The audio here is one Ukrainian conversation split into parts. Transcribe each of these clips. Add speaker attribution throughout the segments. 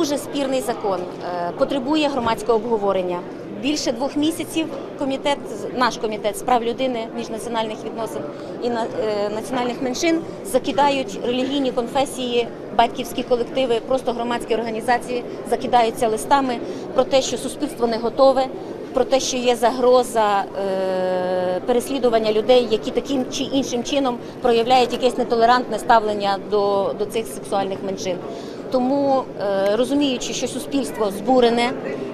Speaker 1: дуже спірний закон, е, потребує громадського обговорення. Більше двох місяців комітет, наш комітет з прав людини, міжнаціональних відносин і е, національних меншин закидають релігійні конфесії, батьківські колективи, просто громадські організації закидаються листами про те, що суспільство не готове, про те, що є загроза е, переслідування людей, які таким чи іншим чином проявляють якесь нетолерантне ставлення до, до цих сексуальних меншин. Тому е, розуміючи, що суспільство збурене,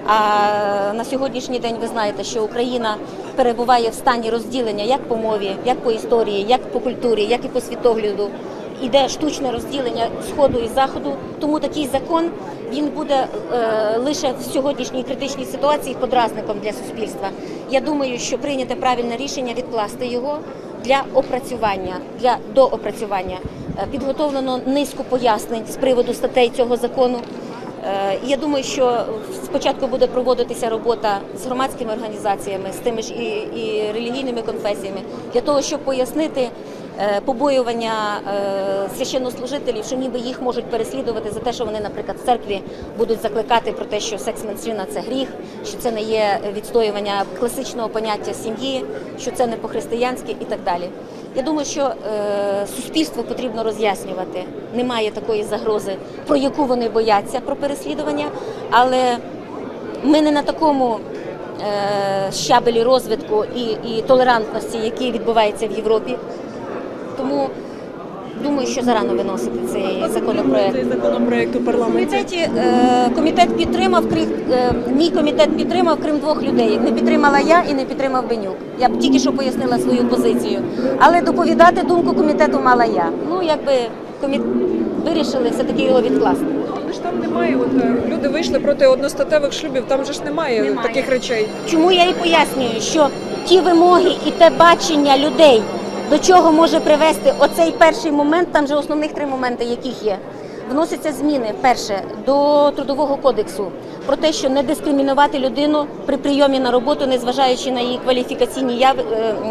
Speaker 1: а на сьогоднішній день ви знаєте, що Україна перебуває в стані розділення як по мові, як по історії, як по культурі, як і по світогляду. Іде штучне розділення сходу і заходу. Тому такий закон він буде е, лише в сьогоднішній критичній ситуації подразником для суспільства. Я думаю, що прийняте правильне рішення відкласти його для опрацювання, для доопрацювання. Е, Підготовлено низку пояснень з приводу статей цього закону. Е, Я думаю, що спочатку буде проводитися робота з громадськими організаціями, з тими ж і, і релігійними конфесіями, для того, щоб пояснити е, побоювання священнослужителів, що ніби їх можуть переслідувати за те, що вони, наприклад, в церкві будуть закликати про те, що секс-меншина це гріх, що це не є відстоювання класичного поняття сім'ї, що це не по-християнськи і так далі. Я думаю, що е, суспільство потрібно роз'яснювати. Немає такої загрози, про яку вони бояться про переслідування, але ми не на такому е, щабелі розвитку і, і толерантності, який відбувається в Європі. Тому думаю, що зарано виносити цей законопроект.
Speaker 2: Цей законопроект у парламенті.
Speaker 1: е, комітет підтримав е, мій комітет підтримав, крім двох людей. Не підтримала я і не підтримав Бенюк. Я б тільки що пояснила свою позицію. Але доповідати думку комітету мала я. Ну якби комі... вирішили все таки його відкласти.
Speaker 2: Але ж там немає. От е, люди вийшли проти одностатевих шлюбів. Там же ж немає,
Speaker 1: Немає.
Speaker 2: таких речей.
Speaker 1: Чому я і пояснюю, що ті вимоги і те бачення людей, до чого може привести оцей перший момент, там же основних три моменти, яких є. Вносяться зміни перше до трудового кодексу про те, що не дискримінувати людину при прийомі на роботу, незважаючи на її кваліфікаційні е,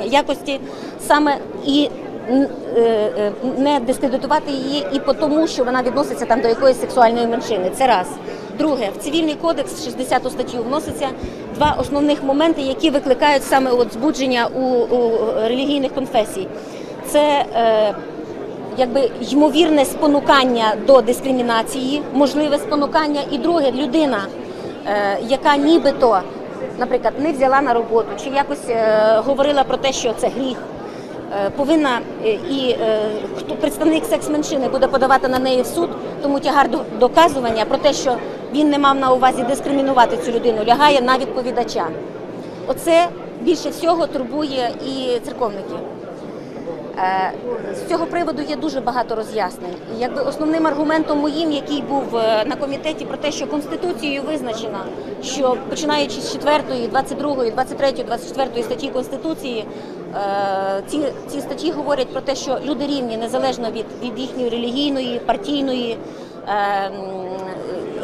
Speaker 1: якості, саме і е, е, не дискредитувати її і по тому, що вона відноситься там до якоїсь сексуальної меншини. Це раз. Друге, в цивільний кодекс 60 статтю вноситься два основних моменти, які викликають саме от збудження у, у релігійних конфесій. Це е, якби ймовірне спонукання до дискримінації, можливе спонукання, і друге людина, е, яка нібито, наприклад, не взяла на роботу чи якось е, говорила про те, що це гріх. е, Повинна е, і е, хто представник секс-меншини буде подавати на неї в суд, тому тягар доказування про те, що він не мав на увазі дискримінувати цю людину, лягає на відповідача. Оце більше всього турбує і церковників. Е, З цього приводу є дуже багато роз'яснень. Якби основним аргументом моїм, який був е, на комітеті, про те, що конституцією визначено, що починаючи з 4, 22, 23, 24 статті конституції, е, ці, ці статті говорять про те, що люди рівні незалежно від, від їхньої релігійної, партійної.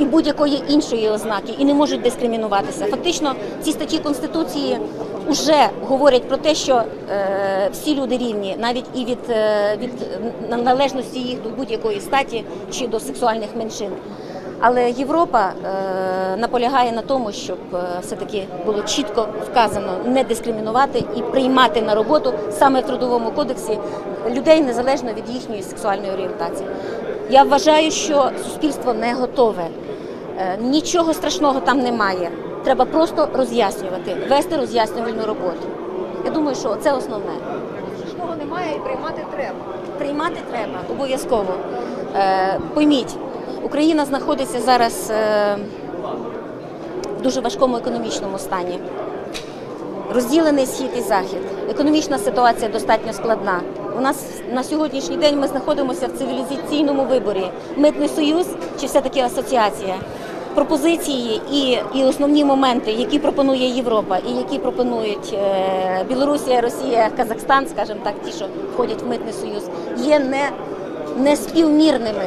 Speaker 1: І будь-якої іншої ознаки і не можуть дискримінуватися. Фактично, ці статті конституції вже говорять про те, що е, всі люди рівні, навіть і від, е, від належності їх до будь-якої статі чи до сексуальних меншин. Але Європа е, наполягає на тому, щоб е, все-таки було чітко вказано не дискримінувати і приймати на роботу саме в трудовому кодексі людей незалежно від їхньої сексуальної орієнтації. Я вважаю, що суспільство не готове. Е, Нічого страшного там немає. Треба просто роз'яснювати, вести роз'яснювальну роботу. Я думаю, що це основне.
Speaker 3: Страшного немає і приймати треба.
Speaker 1: Приймати треба обов'язково. Е, пойміть, Україна знаходиться зараз е, в дуже важкому економічному стані. Розділений схід і захід. Економічна ситуація достатньо складна. У нас на сьогоднішній день ми знаходимося в цивілізаційному виборі: митний союз чи все-таки асоціація. Пропозиції і, і основні моменти, які пропонує Європа, і які пропонують е, Білорусія, Росія, Казахстан, скажімо так, ті, що входять в митний союз, є не, не співмірними.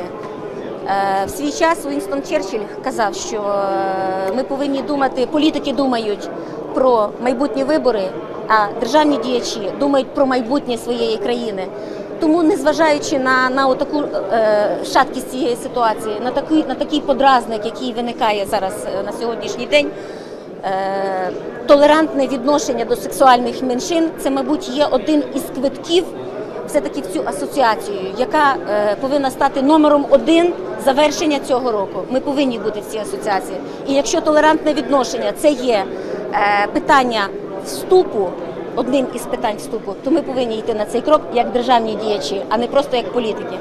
Speaker 1: Е, В свій час Уінстон Черчилль казав, що е, ми повинні думати, політики думають про майбутні вибори, а державні діячі думають про майбутнє своєї країни. Тому, незважаючи на, на таку е, шаткість цієї ситуації, на такий, на такий подразник, який виникає зараз е, на сьогоднішній день, е, толерантне відношення до сексуальних меншин це, мабуть, є один із квитків все-таки в цю асоціацію, яка е, повинна стати номером один завершення цього року. Ми повинні бути в цій асоціації. І якщо толерантне відношення це є е, питання вступу, одним із питань вступу, то ми повинні йти на цей крок як державні діячі, а не просто як політики.